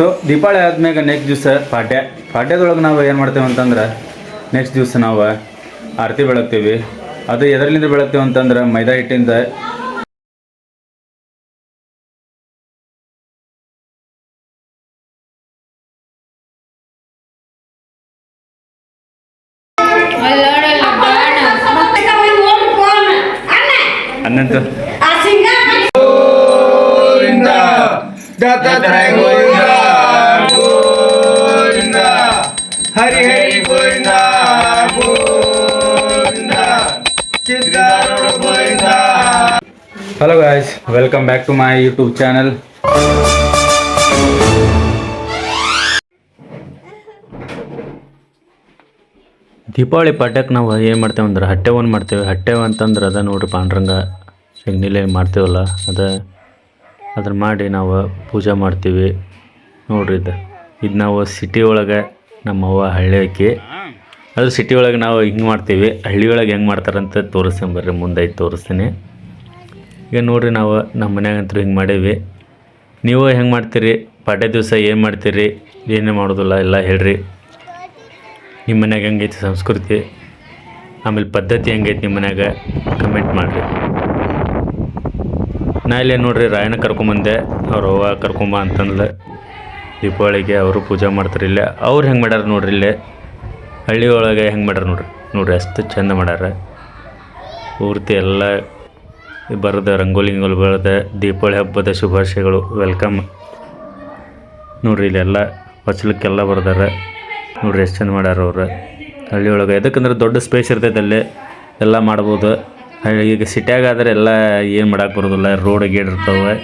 So Deepavali ಆದ್ಮ್ಯಾಗ next ದಿವಸ ಪಾಡ್ಯ. ಪಾಡ್ಯದೊಳಗೆ ನಾವು ಏನು ಮಾಡ್ತೇವೆ ಅಂತಂದ್ರೆ ನೆಕ್ಸ್ಟ್ ದಿವಸ ನಾವು ಆರತಿ ಬೆಳಗ್ತೀವಿ. ಅದು ಎದರ್ಲಿಂದ ಬೆಳಗ್ತೇವೆ ಅಂತಂದ್ರೆ ಮೈದಾ ಹಿಟ್ಟಿಂದ ಅನ್ನಂತ hello guys welcome back to my YouTube channel Deepavali ಪಾಠಕ್ಕೆ ನಾವು ಏನು ಮಾಡ್ತೇವೆ ಅಂದ್ರೆ ಹಟ್ಟೆವನ್ ಮಾಡ್ತೇವೆ. ಹಟ್ಟೆವ ಅಂತಂದ್ರೆ ಅದ ನೋಡ್ರಿ ಪಾಂಡ್ರಂಗ ಸೆಗಣಿಲೆ ಮಾಡ್ತೇವಲ್ಲ, ಅದ ಅದನ್ನ ಮಾಡಿ ನಾವು ಪೂಜೆ ಮಾಡ್ತೀವಿ. ನೋಡ್ರಿ ಇದು. ಇದು ನಾವು ಸಿಟಿ ಒಳಗೆ ನಮ್ಮ ಅವ್ವ ಹಳ್ಳಿಯಕ್ಕೆ ಅದು ಸಿಟಿ ಒಳಗೆ ನಾವು ಹಿಂಗೆ ಮಾಡ್ತೀವಿ. ಹಳ್ಳಿ ಒಳಗೆ ಹೆಂಗೆ ಮಾಡ್ತಾರಂತ ತೋರಿಸ್ತೀನಿ ಬರ್ರಿ, ಮುಂದೆ ತೋರಿಸ್ತೀನಿ. ಈಗ ನೋಡಿರಿ ನಾವು ನಮ್ಮ ಮನ್ಯಾಗಂತೂ ಹಿಂಗೆ ಮಾಡೇವಿ. ನೀವು ಹೆಂಗೆ ಮಾಡ್ತೀರಿ? ಪಾಠ ದಿವಸ ಏನು ಮಾಡ್ತೀರಿ? ಏನೇ ಮಾಡೋದಿಲ್ಲ ಎಲ್ಲ ಹೇಳ್ರಿ. ನಿಮ್ಮ ಮನ್ಯಾಗ ಹೆಂಗೈತಿ ಸಂಸ್ಕೃತಿ? ಆಮೇಲೆ ಪದ್ಧತಿ ಹೆಂಗೈತಿ ನಿಮ್ಮ ಮನ್ಯಾಗ? ಕಮೆಂಟ್ ಮಾಡಿರಿ. ನಾ ಇಲ್ಲೇ ನೋಡ್ರಿ ರಾಯಣ್ಣ ಕರ್ಕೊಂಬಂದೆ. ಅವ್ರ ಅವ್ವ ಕರ್ಕೊಂಬ ಅಂತಂದ್ಲೆ. ದೀಪಾವಳಿಗೆ ಅವರು ಪೂಜೆ ಮಾಡ್ತಾರೆ ಇಲ್ಲೇ. ಅವ್ರು ಹೆಂಗೆ ಮಾಡ್ಯಾರ ನೋಡ್ರಿ ಇಲ್ಲೇ? ಹಳ್ಳಿ ಒಳಗೆ ಹೆಂಗೆ ಮಾಡ್ಯಾರ ನೋಡ್ರಿ? ನೋಡ್ರಿ ಅಷ್ಟು ಚಂದ ಮಾಡ್ಯಾರ. ಪೂರ್ತಿ ಎಲ್ಲ ಬರೆದ ರಂಗೋಲಿ ಗಿಂಗೋಲಿ ಬರೆದ ದೀಪಾವಳಿ ಹಬ್ಬದ ಶುಭಾಶಯಗಳು. ವೆಲ್ಕಮ್ ನೋಡ್ರಿ, ಇಲ್ಲೆಲ್ಲ ಹೊಚ್ಲಿಕ್ಕೆಲ್ಲ ಬರ್ದಾರೆ. ನೋಡ್ರಿ, ಎಷ್ಟು ಚಂದ ಮಾಡ್ಯಾರ ಅವ್ರು. ಹಳ್ಳಿ ಒಳಗೆ ಎದಕ್ಕಂದ್ರೆ ದೊಡ್ಡ ಸ್ಪೇಸ್ ಇರ್ತೈತೆ ಅಲ್ಲಿ. ಎಲ್ಲ ಮಾಡ್ಬೋದು. ಈಗ ಸಿಟ್ಯಾಗ ಆದ್ರೆ ಎಲ್ಲ ಏನು ಮಾಡಕ್ಕೆ ಬರೋದಿಲ್ಲ. ರೋಡ್ ಗೇಡ್ ಇರ್ತವೆ.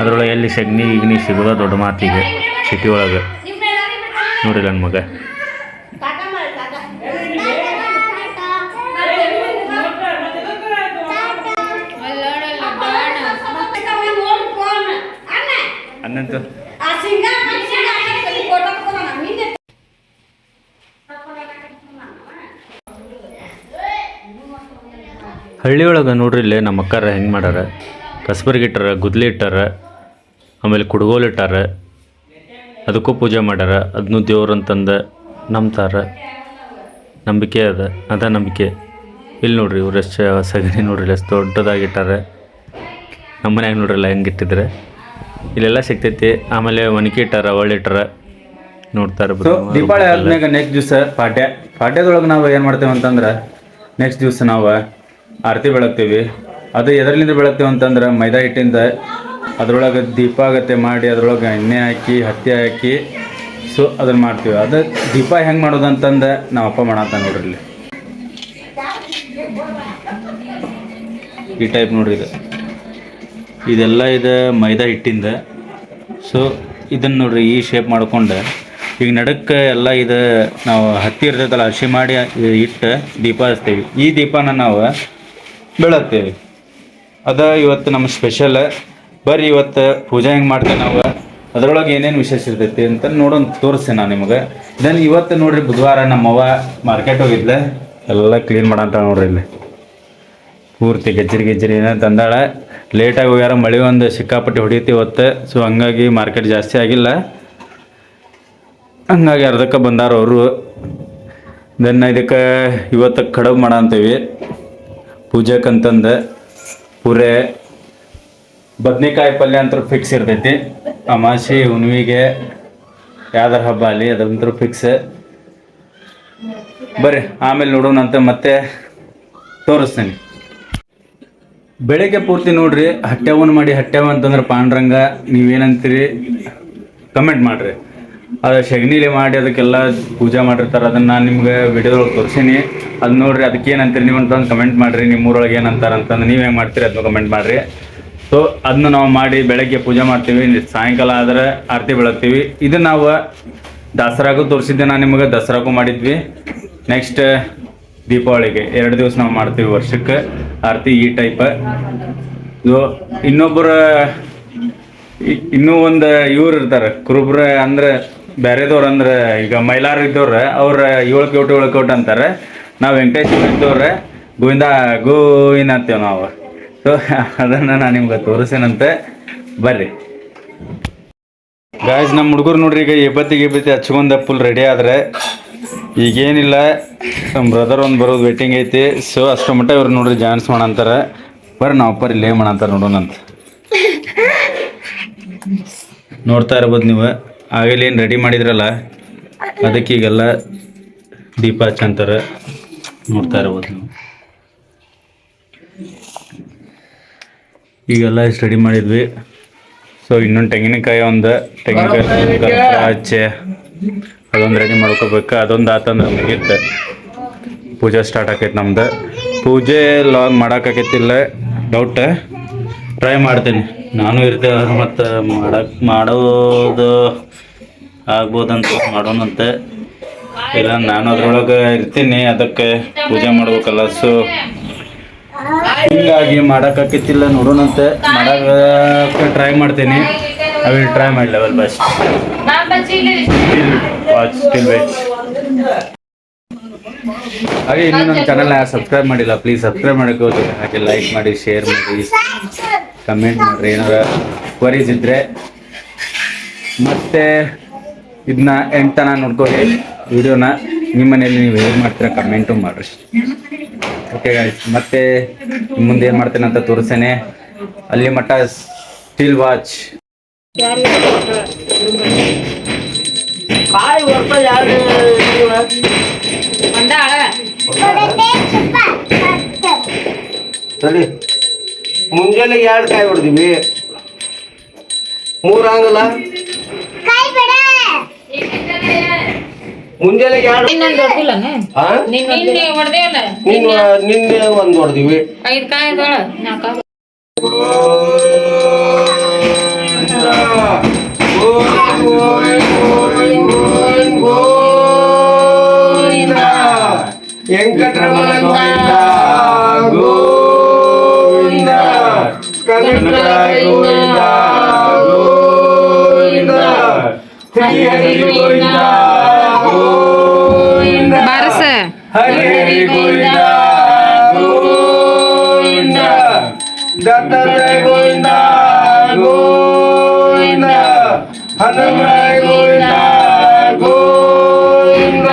ಅದರೊಳಗೆ ಎಲ್ಲಿ ಸಗ್ನಿ ಗಿಗ್ನಿ ಸಿಗೋದ ದೊಡ್ಡ ಮಾತಿಗೆ ಸಿಟಿ ಒಳಗೆ. ನೋಡಿಲ್ಲ ನನ್ನ ಮಗ. ಅನ್ನಂತ ಹಳ್ಳಿ ಒಳಗೆ ನೋಡ್ರಿ ಇಲ್ಲೇ ನಮ್ಮ ಅಕ್ಕಾರ ಹೆಂಗೆ ಮಾಡ್ಯಾರ. ಕಸ್ಬರ್ಗಿ ಇಟ್ಟಾರ ಗುದ್ಲಿ ಇಟ್ಟಾರ ಆಮೇಲೆ ಕುಡ್ಗೋಲು ಇಟ್ಟಾರ. ಅದಕ್ಕೂ ಪೂಜೆ ಮಾಡ್ಯಾರ. ಅದನ್ನು ದೇವ್ರು ಅಂತಂದು ನಂಬ್ತಾರ. ನಂಬಿಕೆ ಅದ ಅದ ನಂಬಿಕೆ. ಇಲ್ಲಿ ನೋಡ್ರಿ ಇವ್ರು ಎಷ್ಟು ಸಗಣಿ ನೋಡ್ರಿ ಎಷ್ಟು ದೊಡ್ಡದಾಗಿ ಇಟ್ಟಾರ. ನಮ್ಮ ಮನ್ಯಾಗ ನೋಡ್ರಲ್ಲ ಹೆಂಗೆ ಇಟ್ಟಿದ್ರೆ. ಇಲ್ಲೆಲ್ಲ ಸಿಗ್ತೈತಿ. ಆಮೇಲೆ ಒನಕೆ ಇಟ್ಟಾರ ಒಳ್ಳೆ ಇಟ್ಟರ ನೋಡ್ತಾರೆ ದೀಪಾವಳಿ ಆದ್ಮ್ಯಾಗ ನೆಕ್ಸ್ಟ್ ದಿವಸ ಪಾಡ್ಯ. ಪಾಡ್ಯದೊಳಗೆ ನಾವು ಏನು ಮಾಡ್ತೇವೆ ಅಂತಂದ್ರೆ ನೆಕ್ಸ್ಟ್ ದಿವಸ ನಾವು ಆರತಿ ಬೆಳಗ್ತೀವಿ. ಅದು ಎದರ್ಲಿಂದ ಬೆಳಗ್ತೇವೆ ಅಂತಂದ್ರೆ ಮೈದಾ ಹಿಟ್ಟಿಂದ ಅದರೊಳಗೆ ದೀಪ ಆಗತ್ತೆ ಮಾಡಿ ಅದರೊಳಗೆ ಎಣ್ಣೆ ಹಾಕಿ ಹತ್ತಿ ಹಾಕಿ ಸೊ ಅದನ್ನ ಮಾಡ್ತೀವಿ. ಅದು ದೀಪ ಹೆಂಗೆ ಮಾಡೋದು ಅಂತಂದು ನಾವು ಅಪ್ಪ ಮಾಡತ್ತ ನೋಡ್ರಿ ಇಲ್ಲಿ. ಈ ಟೈಪ್ ನೋಡ್ರಿ ಇದು. ಇದೆಲ್ಲ ಇದು ಮೈದಾ ಹಿಟ್ಟಿಂದ. ಸೊ ಇದನ್ನು ನೋಡ್ರಿ ಈ ಶೇಪ್ ಮಾಡ್ಕೊಂಡು. ಈಗ ನಡಕ್ಕೆ ಎಲ್ಲ ಇದು, ನಾವು ಹತ್ತಿ ಇರ್ತೈತಲ್ಲ, ಹಸಿ ಮಾಡಿ ಇಟ್ಟು ದೀಪ ಹಚ್ತೇವೆ. ಈ ದೀಪನ ನಾವು ಬೆಳಗ್ತೇವೆ. ಅದ ಇವತ್ತು ನಮ್ಮ ಸ್ಪೆಷಲ್ ಬರ್ರಿ ಇವತ್ತು ಪೂಜೆ ಹೆಂಗೆ ಮಾಡ್ತೇವೆ ನಾವು? ಅದರೊಳಗೆ ಏನೇನು ವಿಶೇಷ ಇರ್ತೈತಿ ಅಂತ ನೋಡೋಣ ತೋರಿಸ್ತೇನೆ ನಾನು ನಿಮಗೆ. ದೆನ್ ಇವತ್ತು ನೋಡ್ರಿ ಬುಧವಾರ ನಮ್ಮವ್ವ ಮಾರ್ಕೆಟ್ ಹೋಗಿದ್ದೆ ಎಲ್ಲ ಕ್ಲೀನ್ ಮಾಡಂತ ನೋಡ್ರಿ ಇಲ್ಲಿ. ಪೂರ್ತಿ ಗಜ್ಜರಿ ಗೆಜ್ಜರಿ ಏನೋ ತಂದಾಳ ಲೇಟಾಗಿ ಹೋಗ್ಯಾರ, ಮಳೆ ಒಂದು ಸಿಕ್ಕಾಪಟ್ಟೆ ಹೊಡಿತಿ ಇವತ್ತು ಸೊ ಹಂಗಾಗಿ ಮಾರ್ಕೆಟ್ ಜಾಸ್ತಿ ಆಗಿಲ್ಲ. ಹಂಗಾಗಿ ಅರ್ಧಕ್ಕೆ ಬಂದಾರ ಅವರು. ದೆನ್ ಇದಕ್ಕೆ ಇವತ್ತು ಕಡುಬು ಮಾಡ ಅಂತೀವಿ. ಪೂಜೆಕಂತಂದು ಪುರೆ ಬದ್ನೆಕಾಯಿ ಪಲ್ಯ ಅಂತೂ ಫಿಕ್ಸ್ ಇರ್ತೈತಿ. ಅಮಾಸಿ ಹುಣ್ವಿಗೆ ಯಾವ್ದಾರ ಹಬ್ಬ ಅಲ್ಲಿ, ಅದಂತೂ ಫಿಕ್ಸ್ ಬರ್ರಿ, ಆಮೇಲೆ ನೋಡೋಣ ಅಂತ ಮತ್ತೆ ತೋರಿಸ್ತೀನಿ. ಬೆಳಿಗ್ಗೆ ಪೂರ್ತಿ ನೋಡ್ರಿ ಹಟ್ಟ್ಯಾವನ್ ಮಾಡಿ ಹಟ್ಟ್ಯಾವ ಅಂತಂದ್ರೆ ಪಾಂಡ್ರಂಗ, ನೀವೇನಂತೀರಿ? ಕಮೆಂಟ್ ಮಾಡ್ರಿ. ಅದು ಶಗಣಿಲೆ ಮಾಡಿ ಅದಕ್ಕೆಲ್ಲ ಪೂಜೆ ಮಾಡಿರ್ತಾರೆ, ಅದನ್ನ ನಾನು ನಿಮ್ಗೆ ವಿಡಿಯೋದೊಳಗೆ ತೋರಿಸೀನಿ. ಅದು ನೋಡ್ರಿ, ಅದಕ್ಕೆ ಏನಂತೀರಿ ನೀವು ಅಂತಂದು ಕಮೆಂಟ್ ಮಾಡ್ರಿ ನಿಮ್ಮ ಊರೊಳಗೆ ಏನಂತಾರೆ ಅಂತಂದು ನೀವು ಹೆಂಗೆ ಮಾಡ್ತೀರಿ ಅದನ್ನ ಕಮೆಂಟ್ ಮಾಡ್ರಿ. ಸೊ ಅದನ್ನ ನಾವು ಮಾಡಿ ಬೆಳಗ್ಗೆ ಪೂಜೆ ಮಾಡ್ತೀವಿ ಸಾಯಂಕಾಲ ಆದ್ರೆ ಆರತಿ ಬೆಳಗ್ತೀವಿ. ಇದು ನಾವು ದಸರಾಗೂ ತೋರಿಸಿದ್ದೆ ನಾನು ನಿಮಗೆ, ದಸರಾಗೂ ಮಾಡಿದ್ವಿ. ನೆಕ್ಸ್ಟ್ ದೀಪಾವಳಿಗೆ ಎರಡು ದಿವಸ ನಾವು ಮಾಡ್ತೀವಿ ವರ್ಷಕ್ಕೆ. ಆರತಿ ಈ ಟೈಪ್ ಇದು ಇನ್ನೊಬ್ಬರ, ಇನ್ನೂ ಒಂದು ಇವ್ರು ಇರ್ತಾರೆ. ಕುರುಬ್ರ ಅಂದ್ರೆ ಬೇರೆದವ್ರು ಅಂದ್ರೆ ಈಗ ಮೈಲಾರ ಇದ್ದವ್ರ, ಅವ್ರ ಏಳು ಕೋಟಿ ಏಳು ಕೋಟಿ ಅಂತಾರೆ. ನಾವು ವೆಂಕಟೇಶ್ವರ ಇದ್ದವ್ರೆ, ಗೋವಿಂದ, ಗೋವಿನ ಅಂತೇವೆ ನಾವು. ಸೊ ಅದನ್ನು ನಾನು ನಿಮ್ಗೆ ತೋರಿಸೇನಂತೆ. ಬರ್ರಿ. ಗಾಯ್ಸ್ ನಮ್ಮ ಹುಡುಗರು ನೋಡ್ರಿ, ಈಗ ಎಬ್ಬತ್ತಿ ಗಿಬ್ಬತ್ತಿ ಹಚ್ಕೊಂಡ ಫುಲ್ ರೆಡಿ ಆದ್ರೆ ಈಗೇನಿಲ್ಲ. ನಮ್ಮ ಬ್ರದರ್ ಒಂದು ಬರೋದು ವೇಟಿಂಗ್ ಐತಿ. ಸೊ ಅಷ್ಟು ಮಟ್ಟ ಇವ್ರು ನೋಡ್ರಿ ಜಾನ್ಸ್ ಮಾಡಂತಾರೆ. ಬರ್ರಿ ನಾವು ಅಪ್ಪರ್ ಇಲ್ಲೇ ನೋಡೋಣ ಅಂತ. ನೋಡ್ತಾ ಇರ್ಬೋದು ನೀವು. ಆಗಲೇ ಏನು ರೆಡಿ ಮಾಡಿದ್ರಲ್ಲ? ಅದಕ್ಕೆ ಈಗೆಲ್ಲ ದೀಪ ಹಚ್ಚಂತಾರೆ. ನೋಡ್ತಾ ಇರ್ಬೋದು ನೀವು. ಈಗೆಲ್ಲ ಇಷ್ಟು ರೆಡಿ ಮಾಡಿದ್ವಿ. ಸೊ ಇನ್ನೊಂದು ತೆಂಗಿನಕಾಯಿ ಒಂದು, ತೆಂಗಿನಕಾಯಿ ಹಚ್ಚೆ ಅದೊಂದು ರೆಡಿ ಮಾಡ್ಕೋಬೇಕು. ಅದೊಂದು ಆತಂದ್ರೆ ಮುಗೀತು ಪೂಜೆ ಸ್ಟಾರ್ಟ್ ಆಕೈತೆ ನಮ್ದು. ಪೂಜೆ ಲಾಗ್ ಮಾಡೋಕ್ಕಾಕೈತಿಲ್ಲ ಡೌಟ್ ಟ್ರೈ ಮಾಡ್ತೀನಿ. ನಾನು ಇರ್ತೇವೆ ಮತ್ತು ಮಾಡಕ್ಕೆ ಮಾಡೋದು ಆಗ್ಬೋದಂತ ಮಾಡೋಣಂತೆ. ಇಲ್ಲ ನಾನು ಅದ್ರೊಳಗೆ ಇರ್ತೀನಿ ಅದಕ್ಕೆ ಪೂಜೆ ಮಾಡ್ಬೇಕಲ್ಲ ಸೊ ಹಿಂಗಾಗಿ ಮಾಡೋಕ್ಕಾಕೈತಿಲ್ಲ ನೋಡೋಣಂತೆ. ಮಾಡೋಕ್ಕೆ ಟ್ರೈ ಮಾಡ್ತೀನಿ. I will try my level best still watch still wait ಹಾಗೆ ಇನ್ನೂ ನಮ್ಮ ಚಾನಲ್ನ ಸಬ್ಸ್ಕ್ರೈಬ್ ಮಾಡಿಲ್ಲ ಪ್ಲೀಸ್ ಸಬ್ಸ್ಕ್ರೈಬ್ ಮಾಡೋಕೆ ಹೋಗಿ ಹಾಗೆ ಲೈಕ್ ಮಾಡಿ ಶೇರ್ ಮಾಡಿ ಕಮೆಂಟ್ ಮಾಡಿರಿ. ಏನಾರ ಕ್ವರೀಸ್ ಇದ್ದರೆ ಮತ್ತೆ ಇದನ್ನ ಎಂಟನ ನೋಡ್ಕೊಳ್ಳಿ ವಿಡಿಯೋನ ನಿಮ್ಮ ಮನೆಯಲ್ಲಿ ನೀವು ಹೇಗೆ ಮಾಡ್ತೀರಾ ಕಮೆಂಟು ಮಾಡಿರಿ. ಓಕೆ ಮತ್ತೆ ಮುಂದೆ ಏನು ಮಾಡ್ತೇನೆ ಅಂತ ತೋರಿಸ್ತೇನೆ. ಅಲ್ಲಿ ಮಟ್ಟ ಸ್ಟೀಲ್ ವಾಚ್ ಸರಿ ಮುಂಜಾನೆ ಎರಡು ಕಾಯಿ ಹೊಡೆದಿವಿ. ಮೂರು ಆಗಲ್ಲ? ಮುಂಜಾನೆ ಎರಡು ನಿನ್ನೆ ಒಂದು ಹೊಡೆದಿವಿ. ಐದು ಕಾಯಿ ನಾಲ್ಕು. ವೆಂಕಟರಮಣ ಗೋವಿಂದ ಗೋವಿಂದ ಕನಕರಾಯ ಗೋವಿಂದ ಗೋವಿಂದ ಹರಿ ಗೋವಿಂದ ಗೋವಿಂದ ಬಾರಸ ಹರಿ ಹರಿ ಗೋವಿಂದ ಗೋವಿಂದ ದತ್ತಾತ್ರೇಯ ಗೋವಿಂದ ಗೋವಿಂದ ಹನುಮರಾಯ ಗೋವಿಂದ ಗೋವಿಂದ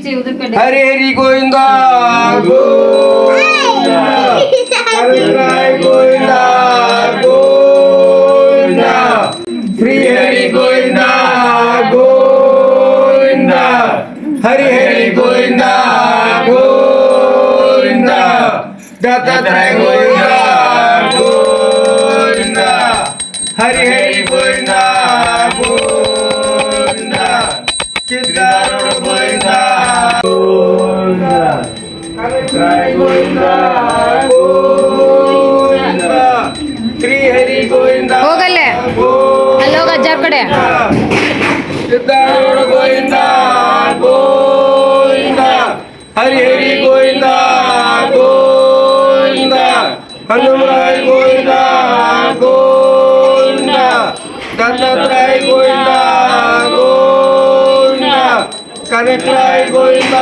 ಹರಿ ಹರಿ ಗೋವಿಂದ ಗೋವಿಂದ ಕನಕರಾಯ ಗೋವಿಂದ ಗೋವಿಂದ ಶ್ರೀ ಹರಿ ಗೋವಿಂದ ಗೋವಿಂದ ಹರಿ ಹರಿ ಗೋವಿಂದ ಗೋವಿಂದ ದತ್ತಾತ್ರೇಯ ಗೋವಿಂದ ಅಲ್ಲಿ ಹೋಗ ಅಜ್ಜಾರ್ ಕಡೆ ಸಿದ್ಧಾರೂಢ ಗೋವಿಂದ ಗೋವಿಂದ ಹರಿ ಹರಿ ಗೋವಿಂದ ಗೋವಿಂದ ಹನುಮರಾಯ ಗೋವಿಂದ ಗೋವಿಂದ ದತ್ತಾತ್ರೇಯ ಗೋವಿಂದ ಗೋವಿಂದ ಕನಕರಾಯ ಗೋವಿಂದ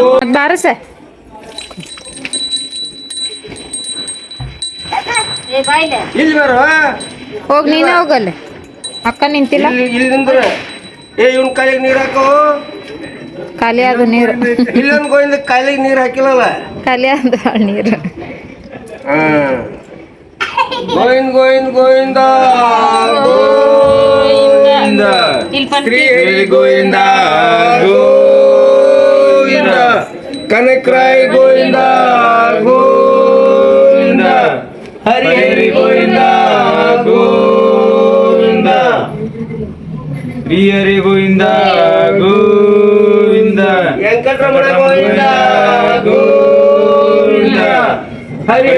ಗೋವಿಂದ ಬಾರಸ ಇಲ್ಲಿ ಬರುವ ಹೋಗ್ ನೀನೇ ಹೋಗಲ್ಲ ಅಕ್ಕ ನಿಂತಿಲ್ಲ? ಇಲ್ಲಿ ನಿಂದ್ರೆ. ಏ ಇವನ್ ಕಾಲಿಗೆ ನೀರ್ ಹಾಕೋ? ಖಾಲಿ ಆದ ನೀರು. ಇಲ್ಲೊಂದು ಗೋವಿಂದ ಕಾಲಿಗೆ ನೀರ್ ಹಾಕಿಲ್ಲಲ್ಲ? ಖಾಲಿ ನೀರು. ಗೋವಿಂದ ಗೋವಿಂದ ಗೋವಿಂದ ಗೋವಿಂದ. ಬಂದ್ ಶ್ರೀ ಹರಿ ಗೋವಿಂದ ಗೋವಿಂದ. ಕನಕರಾಯ ಗೋವಿಂದ ಗೋವಿಂದ. ಹರಿ ಹರಿ ಗೋವಿಂದ ಗೋವಿಂದ. ಶ್ರೀ ಹರಿ ಗೋವಿಂದ ಗೋವಿಂದ ವೆಂಕಟರಮಣ ಗೋವಿಂದ ಗೋವಿಂದ ಹರಿ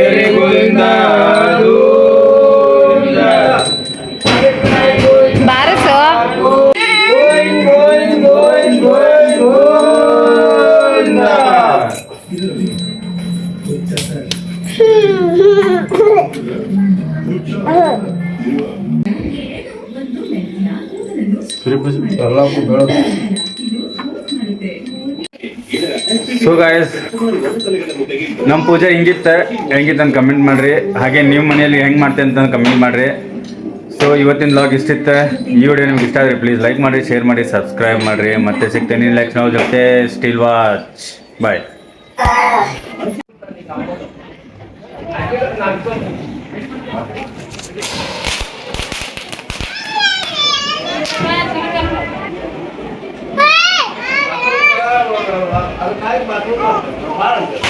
ಸೊ ಗಾಯಸ್ ನಮ್ಮ ಪೂಜೆ ಹಿಂಗಿತ್ತ, ಹೆಂಗಿತ್ತು ಅಂತ ಕಮೆಂಟ್ ಮಾಡ್ರಿ. ಹಾಗೆ ನೀವು ಮನೆಯಲ್ಲಿ ಹೆಂಗೆ ಮಾಡ್ತೆ ಅಂತ ಕಮೆಂಟ್ ಮಾಡ್ರಿ. ಸೊ ಇವತ್ತಿನ ಲಾಗ್ ಇಷ್ಟಿತ್ತು ಈ ವಿಡಿಯೋ ನಿಮ್ಗೆ ಇಷ್ಟ ಆದರೆ ಪ್ಲೀಸ್ ಲೈಕ್ ಮಾಡಿ ಶೇರ್ ಮಾಡಿ ಸಬ್ಸ್ಕ್ರೈಬ್ ಮಾಡಿರಿ. ಮತ್ತೆ ಸಿಗ್ತೇನೆ ಲೈಕ್ ನಾವು ಜೊತೆ. ಸ್ಟಿಲ್ ವಾಚ್ ಬಾಯ್ મારું કાંઈ બાજુ